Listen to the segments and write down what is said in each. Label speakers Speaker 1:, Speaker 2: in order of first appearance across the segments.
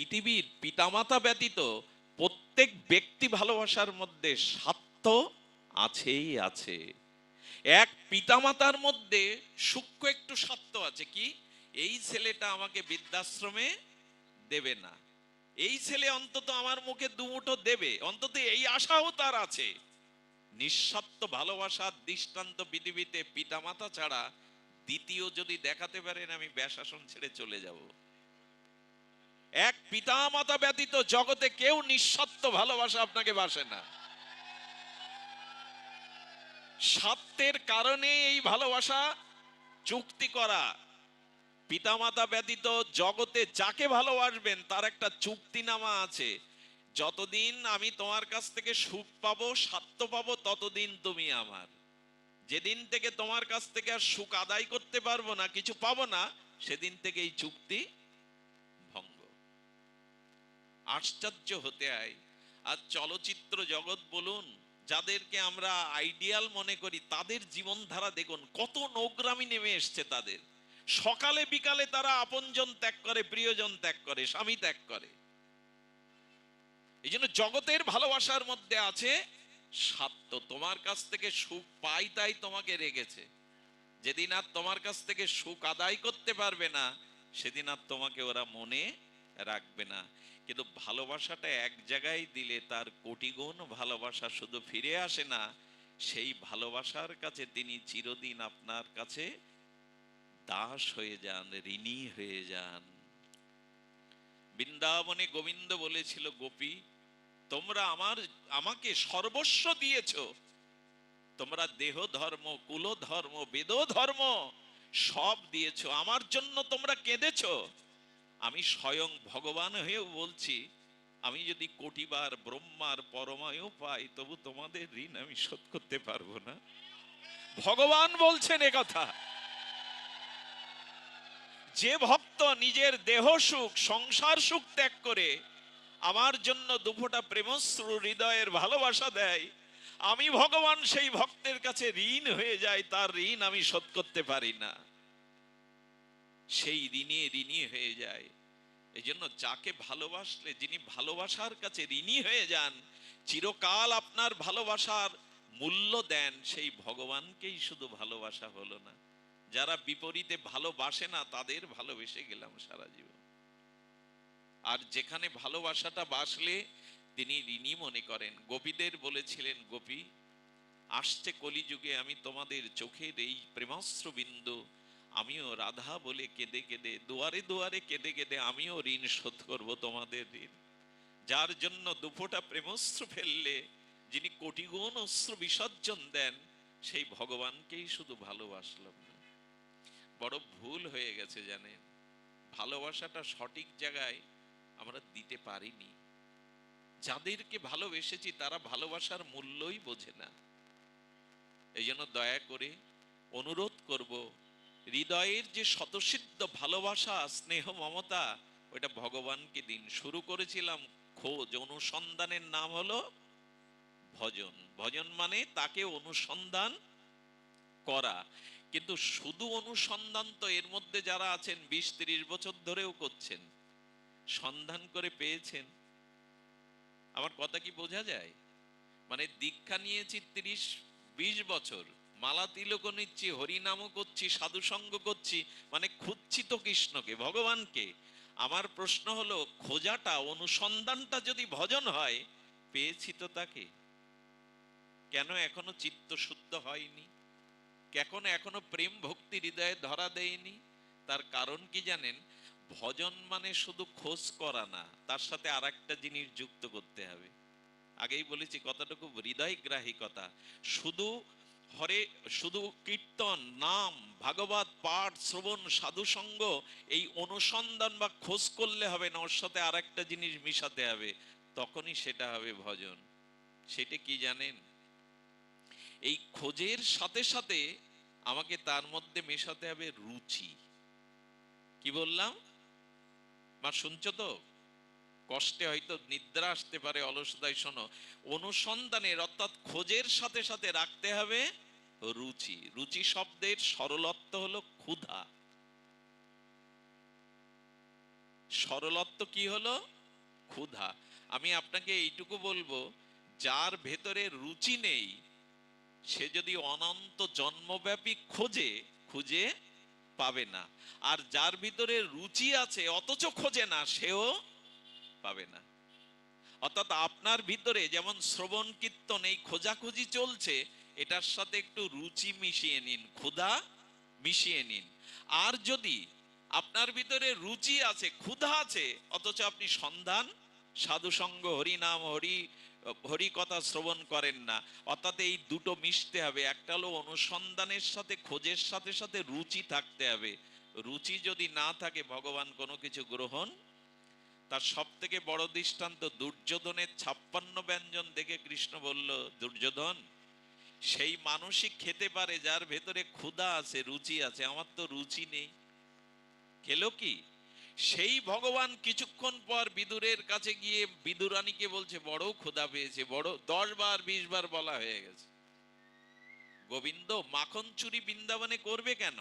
Speaker 1: পৃথিবীর পিতামাতা ব্যতীত প্রত্যেক ব্যক্তি ভালোবাসার মধ্যে স্বার্থ আছেই আছে। এক পিতামাতার মধ্যে সূক্ষ্ম একটু স্বার্থ আছে কি? এই ছেলেটা আমাকে বৃদ্ধাশ্রমে দেবে না। এই ছেলে অন্তত আমার মুখে দুমুঠো দেবে। অন্তত এই আশাও তার আছে। নিঃস্বার্থ ভালোবাসার দৃষ্টান্ত পৃথিবীতে পিতামাতা ছাড়া দ্বিতীয় যদি দেখাতে পারেন আমি ব্যাসাসন ছেড়ে চলে যাব। এক পিতামাতা ব্যতীত জগতে কেউ নিঃস্বার্থ ভালোবাসা আপনাকে বাসে না। স্বার্থের কারণে এই ভালোবাসা চুক্তি করা। পিতামাতা ব্যতীত জগতে যাকে ভালোবাসবেন, তার একটা চুক্তিনামা আছে। যতদিন আমি তোমার কাছ থেকে সুখ পাবো, স্বার্থ পাবো, ততদিন তুমি আমার। যেদিন থেকে তোমার কাছ থেকে আর সুখ আদায় করতে পারব না, কিছু পাবো না, সেদিন থেকে এই চুক্তি আশ্চর্য হতে হয়। আর চলচ্চিত্র জগৎ বলুন, যাদেরকে আমরা আইডিয়াল মনে করি, তাদের জীবনধারা দেখুন, কত নোগ্রামি নেমে এসছে তাদের। সকালে বিকালে তারা আপনজন ত্যাগ করে, প্রিয়জন ত্যাগ করে, স্বামী ত্যাগ করে। এই জন্য জগতের ভালোবাসার মধ্যে আছে স্বার্থ তোমার কাছ থেকে সুখ পাই তাই তোমাকে রেগেছে যেদিন আর তোমার কাছ থেকে সুখ আদায় করতে পারবে না, সেদিন আর তোমাকে ওরা মনে রাখবে না। কিন্তু ভালোবাসাটা এক জায়গায় দিলে তার কোটি গুণ ভালোবাসা শুধু ফিরে আসে না, সেই ভালোবাসার কাছে তিনি চিরদিন আপনার কাছে দাস হয়ে যান, ঋণী হয়ে যান। বৃন্দাবনে গোবিন্দ বলেছিল, গোপী, তোমরা আমার, আমাকে সর্বস্ব দিয়েছ। তোমরা দেহ ধর্ম কুল ধর্ম বেদ ধর্ম সব দিয়েছ। আমার জন্য তোমরা কেঁদেছ। আমি স্বয়ং ভগবান হয়েও বলছি, আমি যদি কোটিবার ব্রহ্মার পরমায়ু পাই, তবু তোমাদের ঋণ আমি শোধ করতে পারব না। ভগবান বলছেন কথা। যে ভক্ত নিজের দেহ সুখ, সংসার সুখ ত্যাগ করে আমার জন্য দুফোটা প্রেমশ্রু হৃদয়ের ভালোবাসা দেয়, আমি ভগবান সেই ভক্তের কাছে ঋণ হয়ে যায়, তার ঋণ আমি শোধ করতে পারি না। সেই ঋণে ঋণী হয়ে যায়। এই জন্য যাকে ভালোবাসলে, যিনি ভালোবাসার কাছে ঋণী হয়ে যান, চিরকাল আপনার ভালোবাসার মূল্য দেন, সেই ভগবানকেই শুধু ভালোবাসা হলো না। যারা বিপরীতে ভালোবাসে না, তাদের ভালোবেসে গেলাম সারা জীবন। আর যেখানে ভালোবাসাটা বাসলে, তিনি ঋণী মনে করেন। গোপীদের বলেছিলেন, গোপী, আসছে কলিযুগে, আমি তোমাদের চোখের এই প্রেমাস্ত্র বিন্দু আমিও রাধা বলে কেঁদে কেঁদে, দুয়ারে দুয়ারে কেঁদে কেঁদে আমিও ঋণ শোধ করব তোমাদের ঋণ যার জন্য দুফোটা প্রেমস্ত্র ফেললে, যিনি কোটিগুণ অস্ত্র বিসর্জন দেন, সেই ভগবানকেই শুধু ভালোবাসলাম না। বড় ভুল হয়ে গেছে জানেন, ভালোবাসাটা সঠিক জায়গায় আমরা দিতে পারিনি। যাদেরকে ভালোবেসেছি তারা ভালোবাসার মূল্যই বোঝে না। এই জন্য দয়া করে অনুরোধ করব হৃদয়ের যে শতসিদ্ধ ভালোবাসা, স্নেহ, মমতা ওটা ভগবানকে দিন। শুরু করেছিলাম খোঁজ। অনুসন্ধানের নাম হলো ভজন। ভজন মানে তাকে অনুসন্ধান করা। কিন্তু শুধু অনুসন্ধান তো এর মধ্যে যারা আছেন বিশ ত্রিশ বছর ধরেও করছেন, সন্ধান করে পেয়েছেন। আমার কথা কি বোঝা যায়? মানে দীক্ষা নিয়েছি তিরিশ বিশ বছর। মালা তিলক নিচ্ছি, হরিনামও করছি, সাধুসঙ্গ করছি মানে খুঁজছি তো কৃষ্ণকে, ভগবানকে। আমার প্রশ্ন হলো, খোঁজাটা, অনুসন্ধানটা যদি ভজন হয়, পেয়েছি তো তাকে। কেন এখনও চিত্ত শুদ্ধ হয়নি? কেন এখনও প্রেম ভক্তি হৃদয়ে ধরা দেয়নি? তার কারণ কি জানেন? ভজন মানে শুধু খোঁজ করা না, তার সাথে আর একটা জিনিস যুক্ত করতে হবে। আগেই বলেছি খুব হৃদয়গ্রাহী কথা। শুধু হরে শুধু কীর্তন, নাম, ভাগবত, পাঠ, শ্রবণ, সাধুসঙ্গ, এই অনুসন্ধান বা খোঁজ করলে হবে না, ওর সাথে আর একটা জিনিস মিশাতে হবে, তখনই সেটা হবে ভজন। সেটা কি জানেন? এই খোঁজের সাথে সাথে আমাকে তার মধ্যে মেশাতে হবে রুচি। কি বললাম? মা, শুনছো তো? কষ্টে হয়তো নিদ্রা আসতে পারে অলসতায় শোনো। অনুসন্ধানের অর্থাৎ খোঁজের সাথে সাথে রাখতে হবে রুচি। রুচি শব্দের সরলত্ব হলো ক্ষুধা। সরলত্ব কি হলো? ক্ষুধা। আমি আপনাকে এইটুকু বলব, যার ভেতরে রুচি নেই, সে যদি অনন্ত জন্মব্যাপী খোঁজে, খুঁজে পাবে না। আর যার ভিতরে রুচি আছে, অথচ খোঁজে না, সেও পাবে না। অর্থাৎ আপনার ভিতরে যেমন শ্রবণ কীর্তন এই খোঁজাখুঁজি চলছে, এটার সাথে একটু রুচি মিশিয়ে নিন, ক্ষুধা মিশিয়ে নিন। আর যদি আপনার ভিতরে রুচি আছে, ক্ষুধা আছে, অথচ আপনি সন্ধান, সাধুসঙ্গ হরিনাম হরি হরি কথা শ্রবণ করেন না, অর্থাৎ এই দুটো মিশতে হবে। একটা হলো অনুসন্ধানের সাথে, খোঁজের সাথে সাথে রুচি থাকতে হবে। রুচি যদি না থাকে, ভগবান কোনো কিছু গ্রহণ তার সব থেকে বড় দৃষ্টান্ত দুর্যোধনের ছাপ্পান্ন ব্যঞ্জন দেখে কৃষ্ণ বলল, দুর্যোধন, সেই মানুষই খেতে পারে, যার ভেতরে ক্ষুধা আছে, রুচি আছে, আমার তো রুচি নেই। খেলো কি? সেই ভগবান কিছুক্ষণ পর বিদুরের কাছে গিয়ে বিদুরানীকে বলছে, বড় ক্ষুধা পেয়েছে, বড়, দশ বার, বিশ বার বলা হয়ে গেছে। গোবিন্দ মাখন চুরি বৃন্দাবনে করবে কেন?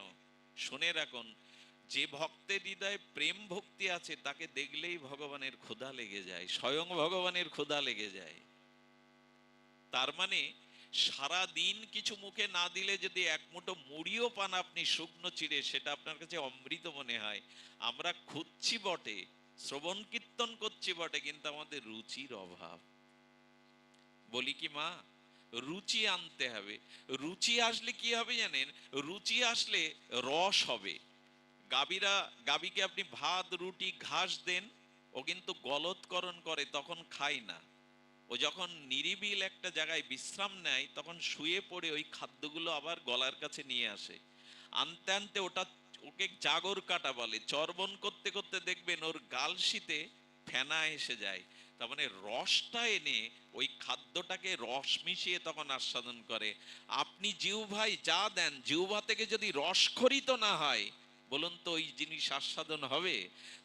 Speaker 1: শুনে রাখুন যে ভক্তের হৃদয়ে প্রেম ভক্তি আছে, তাকে দেখলেই ভগবানের ক্ষুধা লেগে যায়, স্বয়ং ভগবানের ক্ষুধা লেগে যায়। তার মানে সারা দিন কিছু মুখে না দিলে যদি এক মুঠো মুড়িও পান আপনি শুকনো চিড়ে, সেটা আপনার কাছে অমৃত মনে হয়। আমরা খুঁজছি বটে, শ্রবণ কীর্তন করছি বটে, কিন্তু আমাদের রুচির অভাব। বলি কি মা, রুচি আনতে হবে। রুচি আসলে কি হবে জানেন? রুচি আসলে রস হবে। গাবিরা গাবিকে আপনি ভাত, রুটি, ঘাস দেন, ও কিন্তু গলৎকরণ করে, তখন খায় না। ও যখন নিরিবিল একটা জায়গায় বিশ্রাম নেয়, তখন শুয়ে পড়ে ওই খাদ্যগুলো আবার গলার কাছে নিয়ে আসে। আনতে আনতে ওটা, ওকে জাগর কাটা বলে। চর্বণ করতে করতে দেখবেন ওর গাল শীতে ফেনা এসে যায়। তার মানে রসটা এনে ওই খাদ্যটাকে রস মিশিয়ে তখন আস্বাদন করে। আপনি জিউ ভাই যা দেন জিউভা থেকে যদি রসখরিত না হয় বলুন তো ওই জিনিস আস্বাদন হবে?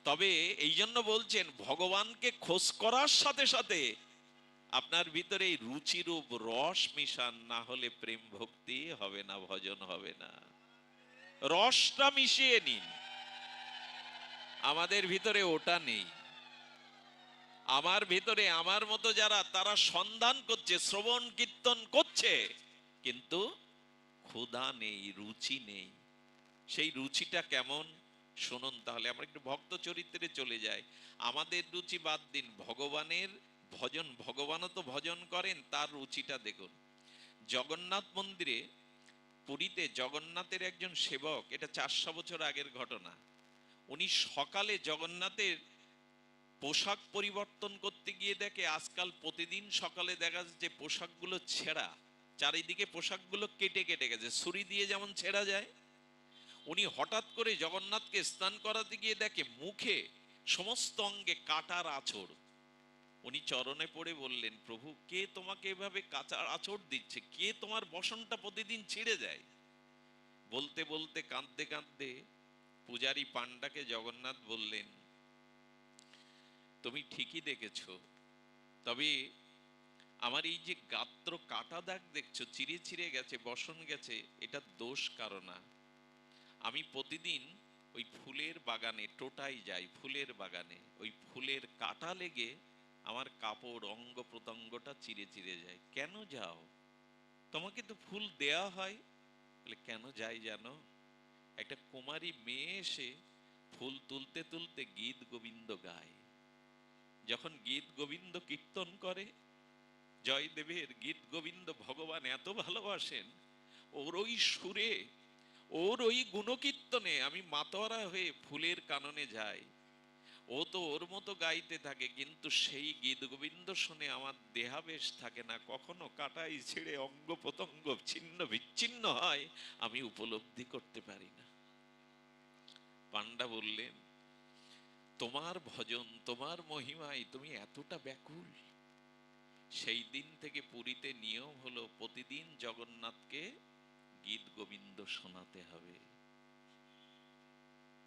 Speaker 1: তবে এই জন্য বলছেন, ভগবানকে খোঁজ করার সাথে সাথে আপনার ভিতরে এই রুচিরূপ রস মিশান, না হলে প্রেম ভক্তি হবে না, ভজন হবে না। রসটা মিশিয়ে নিন। আমাদের ভিতরে ওটা নেই। আমার ভিতরে, আমার মতো যারা, তারা সন্ধান করছে, শ্রবণ কীর্তন করছে, কিন্তু ক্ষুধা নেই, রুচি নেই। সেই রুচিটা কেমন? শুনুন তাহলে, আমরা একটু ভক্ত চরিত্রে চলে যাই। আমাদের রুচি বাদ দিন, ভগবানের ভজন, ভগবানও তো ভজন করেন, তার রুচিটা দেখুন। জগন্নাথ মন্দিরে, পুরীতে জগন্নাথের একজন সেবক, এটা চারশো বছর আগের ঘটনা। উনি সকালে জগন্নাথের পোশাক পরিবর্তন করতে গিয়ে দেখে, আজকাল প্রতিদিন সকালে দেখা যাচ্ছে পোশাকগুলো ছেঁড়া, চারিদিকে পোশাকগুলো কেটে কেটে গেছে, ছুরি দিয়ে যেমন ছেঁড়া যায় উনি হঠাৎ করে জগন্নাথকে স্নান করাতে গিয়ে দেখে মুখে সমস্ত অঙ্গে কাটার আছড় উনি চরণে পড়ে বললেন, প্রভু, কে তোমাকে এভাবে কাঁচার আছড় দিচ্ছে? কে তোমার বসনটা প্রতিদিন ছিঁড়ে যায়? বলতে বলতে কাঁদতে কাঁদতে পূজারি পান্ডাকে জগন্নাথ বললেন, তুমি ঠিকই দেখেছ, তবে আমার এই যে গাত্র কাটা দাগ দেখছ চিরে চিরে গেছে, বসন গেছে এটা দোষ কারণ আমি প্রতিদিন ওই ফুলের বাগানে, টোটাই যাই, ফুলের বাগানে, ওই ফুলের কাটা লেগে আমার কাপড় অঙ্গ প্রত্যঙ্গটা চিরে চিরে যায়। কেন যাও? তোমাকে তো ফুল দেয়া হয়। বলে, কেন যাই জানো? একটা কুমারী মেয়ে এসে ফুল তুলতে তুলতে গীত গোবিন্দ গায়। যখন গীত গোবিন্দ কীর্তন করে, জয়দেবের গীত গোবিন্দ ভগবান এত ভালোবাসেন, ওর ওই সুরে ওর ওই গুণকীর্তনে আমি মাতোয়ারা হয়ে ফুলের কাননে যাই। ও তো ওর মতো গাইতে থাকে, কিন্তু সেই গীত গোবিন্দ শুনে আমার দেহাবেশ থাকে না। কখনো কাটাই ছেড়ে অঙ্গ প্রত্যঙ্গ ছিন্ন বিচ্ছিন্ন হয়, আমি উপলব্ধি করতে পারি না। পান্ডা বললেন, তোমার ভজন, তোমার মহিমায় তুমি এতটা ব্যাকুল। সেই দিন থেকে পুরীতে নিয়ম হলো প্রতিদিন জগন্নাথকে গীত গোবিন্দ শোনাতে হবে।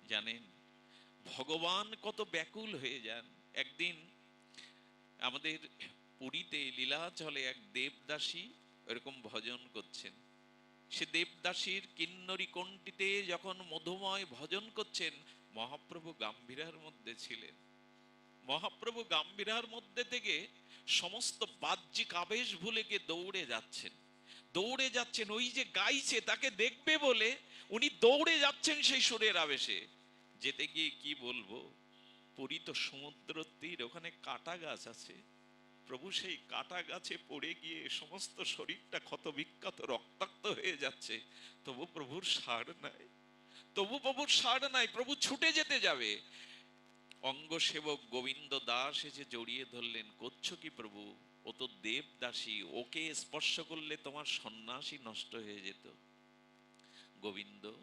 Speaker 1: জানেন, ভগবান কত ব্যাকুল হয়ে যান। একদিন আমাদের পুরীতে লীলাচলে এক দেবদাসী এরকম ভজন করছেন। সে দেবদাসীর কিন্নরি কণ্ঠিতে যখন মধুময় ভজন করছেন, মহাপ্রভু গাম্ভীরার মধ্যে ছিলেন। মহাপ্রভু গাম্ভীরার মধ্যে থেকে সমস্ত বাহ্যিক আবেশ ভুলে গিয়ে দৌড়ে যাচ্ছেন। দৌড়ে যাচ্ছেন, ওই যে গাইছে তাকে দেখবে বলে উনি দৌড়ে যাচ্ছেন সেই সুরের আবেশে। যেতে গিয়ে কি বলব? পুরী তো সমুদ্র তীর, ওখানে কাটা গাছ আছে। প্রভু সেই কাটা গাছে পড়ে গিয়ে সমস্ত শরীরটা ক্ষত বিক্ষত, রক্তাক্ত হয়ে যাচ্ছে। তবু প্রভুর সার নাই। তবু প্রভুর সার নাই, প্রভু ছুটে যেতে যাবে। অঙ্গ সেবক গোবিন্দ দাস এসে জড়িয়ে ধরলেন, করছ কি প্রভু? ও তো দেবদাসী, ওকে স্পর্শ করলে তোমার সন্ন্যাসী নষ্ট হয়ে যেত। গোবিন্দ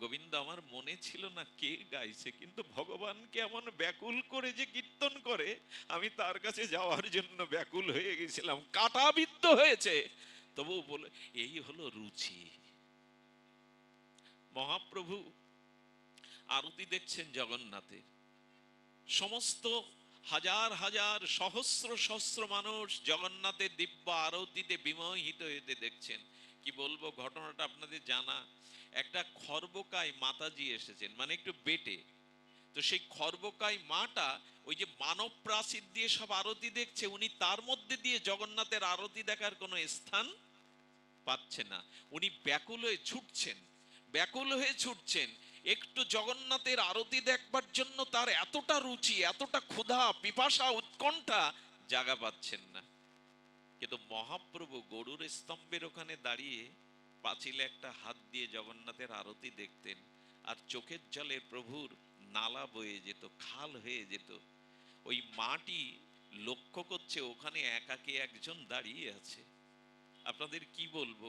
Speaker 1: গোবিন্দ, আমার মনে ছিল না কে গাইছে, কিন্তু ভগবানকে এমন ব্যাকুল করে যে কীর্তন করে, আমি তার কাছে যাওয়ার জন্য ব্যাকুল হয়ে গেছিলাম। কাটাবিদ্ধ হয়েছে। তবু বলে, এই হলো রুচি। মহাপ্রভু আরতি দেখছেন জগন্নাথের। সমস্ত হাজার হাজার সহস্র সহস্র মানুষ জগন্নাথের দিব্য আরতিতে বিমোহিত হতে দেখছেন। কি বলব, ঘটনাটা আপনাদের জানা। একটা খর্বকায় মাতাজি এসেছেন মানে একটু বেটে। তো সেই খর্বকায় মাটা ওই যে মানব প্রাচীর দিয়ে সব আরতি দেখছে, উনি তার মধ্যে দিয়ে জগন্নাথের আরতি দেখার কোনো স্থান পাচ্ছে না। উনি ব্যাকুল হয়ে ছুটছেন, ব্যাকুল হয়ে ছুটছেন। একটু জগন্নাথের আরতি দেখবার জন্য তার এতটা রুচি, এতটা ক্ষুধা, পিপাসা, উৎকণ্ঠা জাগা পাচ্ছেন না। কিন্তু মহাপ্রভু গরুর স্তম্ভের ওখানে দাঁড়িয়ে পাঁচিলে একটা হাত দিয়ে জগন্নাথের আরতি দেখতেন আর চোখের জলে প্রভুর নালা বয়ে যেত, খাল হয়ে যেত। ওই মাটি লক্ষ্য করছে, ওখানে একাকে একজন দাঁড়িয়ে আছে। আপনাদের কি বলব?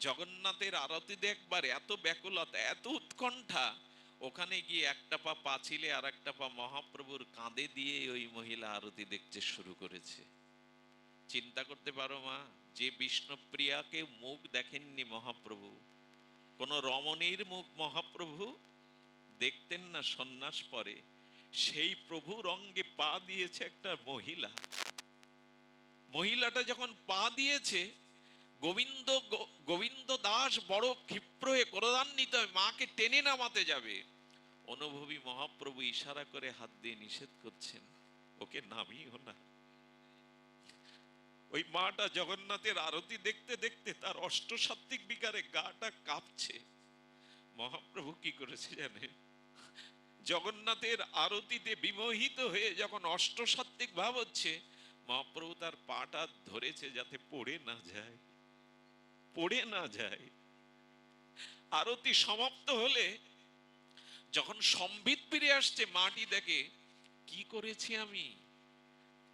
Speaker 1: জগন্নাথের আরতি দেখবার এত ব্যাকুলতা, এত উৎকণ্ঠা। ওখানে গিয়ে একটা পা পাছিলে আর একটা পা মহাপ্রভুর কাঁধে দিয়ে ওই মহিলা আরতি দেখতে শুরু করেছে। চিন্তা করতে পারো মা, যে বিষ্ণুপ্রিয়াকে মুখ দেখেননি মহাপ্রভু, কোন রমণীর মুখ মহাপ্রভু দেখতেন না সন্ন্যাস পরে। সেই প্রভু রঙ্গে পা দিয়েছে একটা মহিলা। মহিলাটা যখন পা দিয়েছে গোবিন্দ গোবিন্দ দাস বড় ক্ষিপ্র হয়ে ক্রোধান্বিত হয়ে মাকে টেনে নামাতে যাবে। অনুভবী মহাপ্রভু ইশারা করে হাত দিয়ে নিষেধ করছেন, ওকে নামিও না। ওই মাটা জগন্নাথের আরতি দেখতে দেখতে তার অষ্টসাত্ত্বিক বিকারে গাটা কাঁপছে। মহাপ্রভু কি করেছে জানে জগন্নাথের আরতিতে বিমোহিত হয়ে যখন অষ্টসাত্ত্বিক ভাব হচ্ছে, মহাপ্রভু তার পাটা ধরেছে যাতে পড়ে না যায়। পড়ে না যায়। আরতি সমাপ্ত হলে যখন সম্বিত ফিরে আসছে, মাটি দেখে, কি করেছি আমি?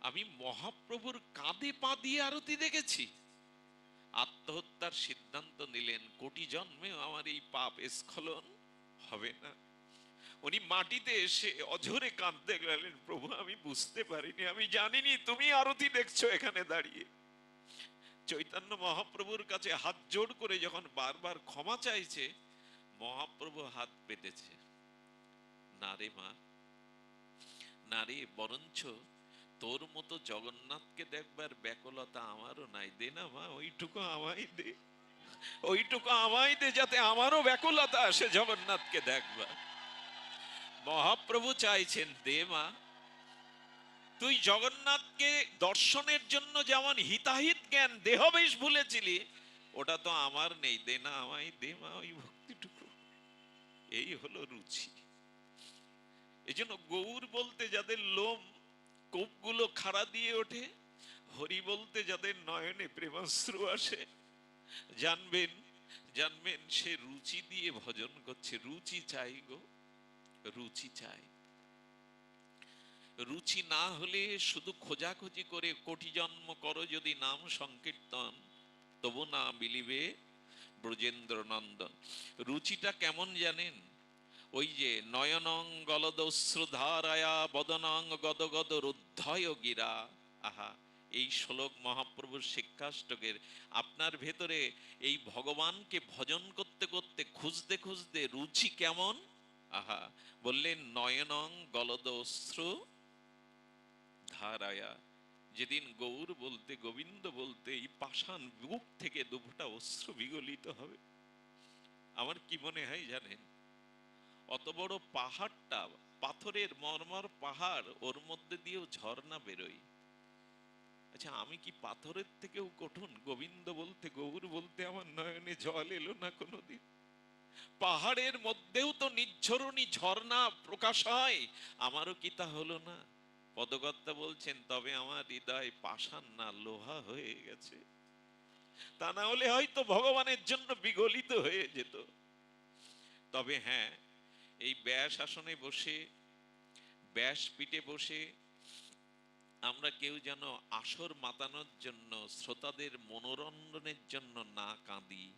Speaker 1: আমি মহাপ্রভুর কাঁধে পা দিয়ে আরতি দেখেছি। আত্মহত্যার সিদ্ধান্ত নিলেন, কোটি জন্মেও আমার এই পাপ স্খলন হবে না। উনি মাটিতে এসে অঝরে কাঁদতে গেলেন, প্রভু, আমি বুঝতে পারিনি, আমি জানিনি, তুমি আরতি দেখছ এখানে দাঁড়িয়ে। চৈতন্য মহাপ্রভুর কাছে হাত জোড় করে যখন বারবার ক্ষমা চাইছে, মহাপ্রভু হাত পেতেছে। না মা না বরঞ্চ তোর মতো জগন্নাথকে দেখবার ব্যাকুলতা আমারও নাই। দে না মা, ওইটুকু আমায় দে। ওইটুকু আমায় দে যাতে আমারও ব্যাকুলতা আসে জগন্নাথকে দেখবার। মহাপ্রভু চাইছেন, দে মা তুই জগন্নাথকে দর্শনের জন্য যেমন হিতাহিত জ্ঞান দেহবেশ ভুলেছিলি, ওটা তো আমার নেই, দে না আমায়, দে মা ওই ভক্তিটুকু। এই হলো রুচি। এই জন্য গৌর বলতে যাদের লোম, কোপগুলো খাড়া দিয়ে ওঠে, হরি বলতে যাদের নয়নে প্রেমাশ্রু আসে, জানবেন জানবেন সে রুচি দিয়ে ভজন করছে। রুচি চাই গো, রুচি চাই। রুচি না হলে শুধু খোঁজাখুঁজি করে কোটি জন্ম করো যদি নাম সংকীর্তন, তবু না মিলিবে ব্রজেন্দ্র নন্দন রুচিটা কেমন জানেন? ওই যে নয়নং গলদশ্রুধারায়া বদনং গদ গদ রুদ্ধয় গিরা। আহা, এই শ্লোক মহাপ্রভুর শিক্ষাষ্টকের। আপনার ভেতরে এই ভগবানকে ভজন করতে করতে, খুঁজতে খুঁজতে রুচি কেমন? আহা, বললেন নয়নং গলদ অশ্রু ধারায়া যেদিন গৌর বলতে, গোবিন্দ বলতে এই পাষাণ বুক থেকে দুফোটা অশ্রু বিগলিত হবে। আমার কি মনে হয় জানেন? অত বড় পাহাড়টা, পাথরের মরমর পাহাড়, ওর মধ্যে দিয়েও ঝর্ণা বেরোয়। আচ্ছা আমি কি পাথরের থেকেও কঠিন গোবিন্দ বলতে, গৌর বলতে আমার নয়নে জল এলো না কোনোদিন? পাহাড়ের মধ্যেও তো নিঝরণী ঝর্ণা প্রকাশ হয়, আমারও কি তা হলো না? পদকর্তা বলছেন, তবে আমার হৃদয় পাষাণ না, লোহা হয়ে গেছে। তা না হলে হয়তো ভগবানের জন্য বিগলিত হয়ে যেত। তবে হ্যাঁ এই ব্যাস আসনে বসে, ব্যাস পিঠে বসে আমরা কেউ যেন আসর মাতানোর জন্য, শ্রোতাদের মনোরঞ্জনের জন্য না কাঁদি।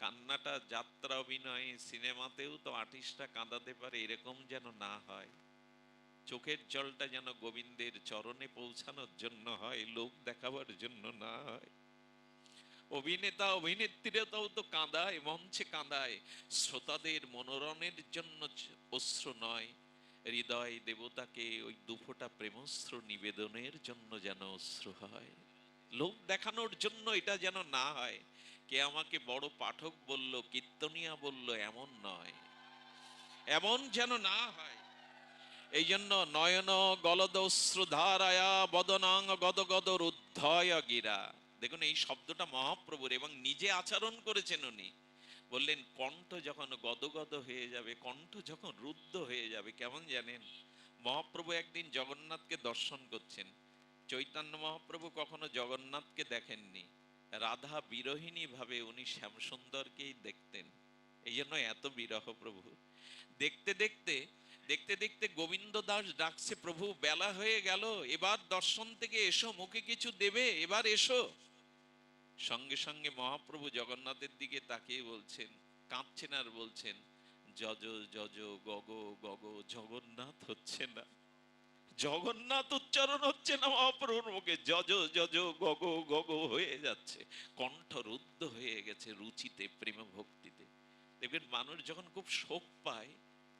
Speaker 1: কান্নাটা যাত্রা অভিনয়ে, সিনেমাতেও তো আর্টিস্টরা কাঁদাতে পারে, এরকম যেন না হয়। চোখের জলটা যেন গোবিন্দের চরণে পৌঁছানোর জন্য হয়, লোক দেখাবার জন্য না হয়। অভিনেতা অভিনেত্রীরাও তো কাঁদায়, মঞ্চে কাঁদায়। শ্রোতাদের মনোরণের জন্য অশ্রু নয়, হৃদয় দেবতাকে ওই দুফোটা প্রেমস্ত্র নিবেদনের জন্য যেন অশ্রু হয়। লোক দেখানোর জন্য এটা যেন না হয়, কে আমাকে বড় পাঠক বলল, কীর্তনিয়া বলল, এমন নয়। এমন যেন না হয় এই জন্য নয়ন গলদস্রু ধারায়া বদনাং গদ গদ রুদ্ধয় গিরা। দেখুন, এই শব্দটা মহাপ্রভুর এবং নিজে আচরণ করেছেন উনি। বললেন, কণ্ঠ যখন গদগদ হয়ে যাবে, কণ্ঠ যখন রুদ্ধ হয়ে যাবে, কেমন জানেন? মহাপ্রভু একদিন জগন্নাথকে দর্শন করছেন। চৈতন্য মহাপ্রভু কখনো জগন্নাথকে দেখেননি। রাধা বিরহিনী ভাবে উনি শ্যামসুন্দরকেই দেখতেন। এই জন্য এত বিরহ প্রভু। দেখতে দেখতে দেখতে দেখতে গোবিন্দ দাস ডাকছে, প্রভু, বেলা হয়ে গেল, এবার দর্শন থেকে এসো, মুখে কিছু দেবে, এবার এসো। সঙ্গে সঙ্গে মহাপ্রভু জগন্নাথের দিকে তাকিয়ে বলছেন, কাঁদছেন আর বলছেন যজ যজ গগ গগ, জগন্নাথ হচ্ছে না। জগন্নাথ উচ্চারণ হচ্ছে না মহাপ্রভুর মুখে। যজ যজ গগ গগ হয়ে যাচ্ছে, কণ্ঠ রুদ্ধ হয়ে গেছে রুচিতে প্রেম ভক্তিতে দেখবেন মানুষ যখন খুব শোক পায়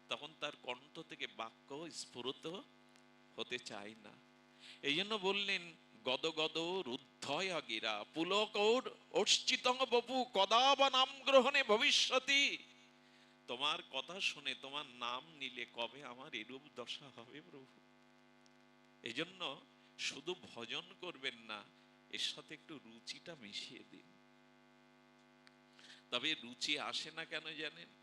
Speaker 1: তখন তার কণ্ঠ থেকে বাক্য স্ফুরত হতে চায় না। এই জন্য বললেন, গদ গদ রুদ্ধয় গিরা অর্চিতং বপু কদা বা নাম গ্রহণে ভবিষ্যতি। তোমার কথা শুনে তোমার নাম নিলে কবে আমার এরূপ দশা হবে প্রভু? এজন্য শুধু ভজন করবেন না, এর সাথে একটু রুচিটা মিশিয়ে দিন। তবে রুচি আসে না কেন জানেন?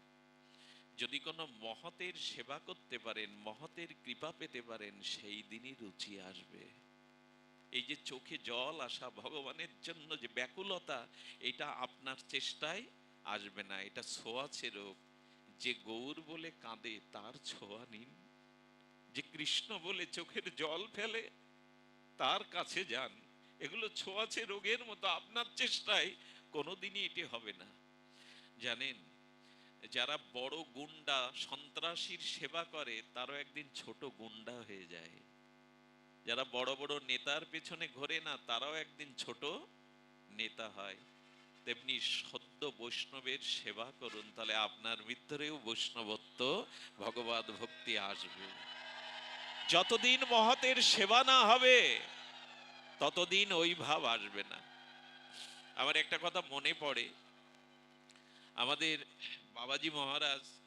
Speaker 1: যদি কোনো মহতের সেবা করতে পারেন, মহতের কৃপা পেতে পারেন, সেই দিনই রুচি আসবে। এই যে চোখে জল আসা ভগবানের জন্য যে ব্যাকুলতা, এটা আপনার চেষ্টায় আসবে না, এটা ছোঁয়াছে রোগ। যে গৌর বলে কাঁদে, তার ছোঁয়া নিন। যে কৃষ্ণ বলে চোখের জল ফেলে, তার কাছে যান। এগুলো ছোঁয়াছে রোগের মতো আপনার চেষ্টায় কোনোদিনই এটি হবে না। জানেন যারা বড় গুন্ডা, সন্ত্রাসীর সেবা করে, তারও একদিন ছোট গুন্ডা হয়ে যায়। যারা বড় বড় নেতার পেছনে ঘোরে না, তারাও একদিন ছোট নেতা হয়। তেমনি সদ্য বৈষ্ণবের সেবা করুন, তাহলে আপনার ভিতরেও বৈষ্ণবত্ব, ভগবত ভক্তি আসবে। যতদিন মহতের সেবা না হবে, ততদিন ওই ভাব আসবে না। আমার একটা কথা মনে পড়ে। আমাদের falava de moras.